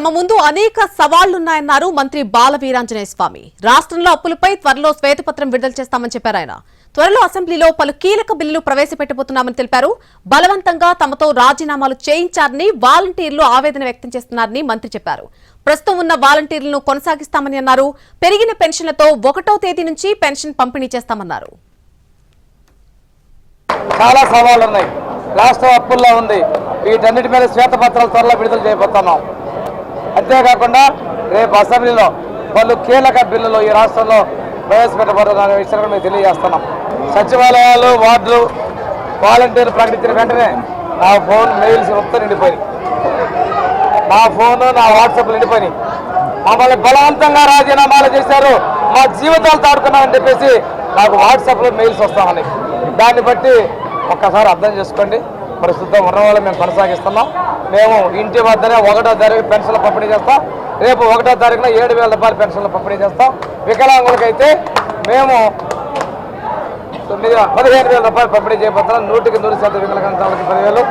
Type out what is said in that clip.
తమ ముందు అనేక సవాళ్ళున్నాయన్నారు మంత్రి బాల వీరాంజనేయ స్వామి రాష్ట్రంలో అప్పులపై త్వరలో శ్వేతపత్రం విడుదల చేస్తామని చెప్పారు ఆయన. త్వరలో అసెంబ్లీలో పలు కీలక బిల్లులు ప్రవేశపెట్టబోతున్నామని తెలిపారు. బలవంతంగా తమతో రాజీనామాలు చేయించారని వాలంటీర్లు ఆవేదన వ్యక్తం చేస్తున్నారని మంత్రి చెప్పారు. ప్రస్తుతం ఉన్న వాలంటీర్లను కొనసాగిస్తామని అన్నారు. పెరిగిన పెన్షన్లతో ఒకటో తేదీ నుంచి పెన్షన్ పంపిణీ చేస్తామన్నారు. చాలా సవాళ్ళు ఉన్నాయి రాష్ట్రం అప్పుల్లో ఉంది. వీటన్నిటి మీద శ్వేతపత్రాలు త్వరలో విడుదల చేయబోతున్నాం. అంతేకాకుండా రేపు అసెంబ్లీలో పలు కీలక బిల్లులు ఈ రాష్ట్రంలో ప్రవేశపెట్టబడుతున్న విషయాన్ని మేము తెలియజేస్తున్నాం. సచివాలయాలు వార్డులు వాలంటీర్లు ప్రకటించిన వెంటనే నా ఫోన్ మెయిల్స్ మొత్తం నిండిపోయినాయి. నా ఫోన్ నా వాట్సాప్ నిండిపోయినాయి. మమ్మల్ని బలవంతంగా రాజీనామాలు చేశారు. మా జీవితాలు తాడుకున్నామని చెప్పేసి నాకు వాట్సాప్లో మెయిల్స్ వస్తామని. దాన్ని బట్టి ఒక్కసారి అర్థం చేసుకోండి. ప్రస్తుతం ఉన్న వాళ్ళు మేము కొనసాగిస్తున్నాం. మేము ఇంటి వద్దనే ఒకటో తారీఖు పెన్షన్లు పంపిణీ చేస్తాం. రేపు ఒకటో తారీఖున ఏడు వేల రూపాయలు పెన్షన్లు పంపిణీ చేస్తాం. వికలాంగులకైతే మేము తొమ్మిది పదిహేను వేల రూపాయలు పంపిణీ చేయబోతున్నాం. నూటికి నూరు శాతం వికలాంగులకి పదివేలు.